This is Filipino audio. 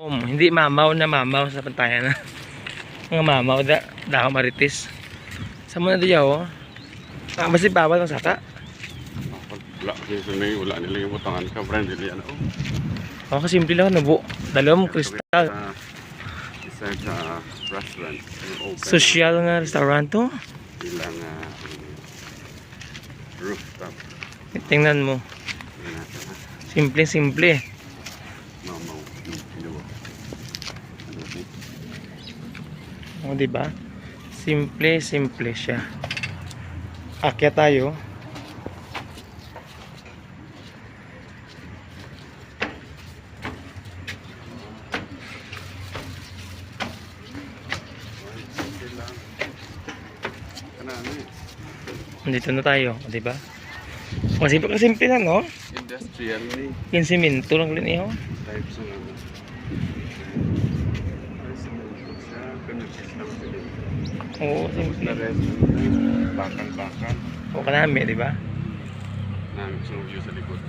Um, hindi mamaw na mamaw sa pantayan na. Mga mamaw da dahon maritis. Sa muna diya oh. Ah, basi bawal ang saka. Wala, kasi sunay, wala nila yung utangan ka, friend. Dili, ano, oh. Oh, simple lang nabu. Dalawang kristal. Sa- Isa sa restaurant. Social nga restaurant to. Ilang ah, rooftop. Tingnan mo. Ha? Simple, simple. Mamaw. Yung kinuha. Eh? O, di ba? Simple, simple siya. Akyat tayo. Eh? Nandito na tayo, o, di ba? Mas simple, simple lang, no? Industrial ni. Yung simento lang din iho. Types ng ano. Ay, sinulit siya. Ganun siya lang sila. Oo, Tapos na simple. restaurant. Bakal-bakal. O, kanami, di ba? Namin sinulit sa likod.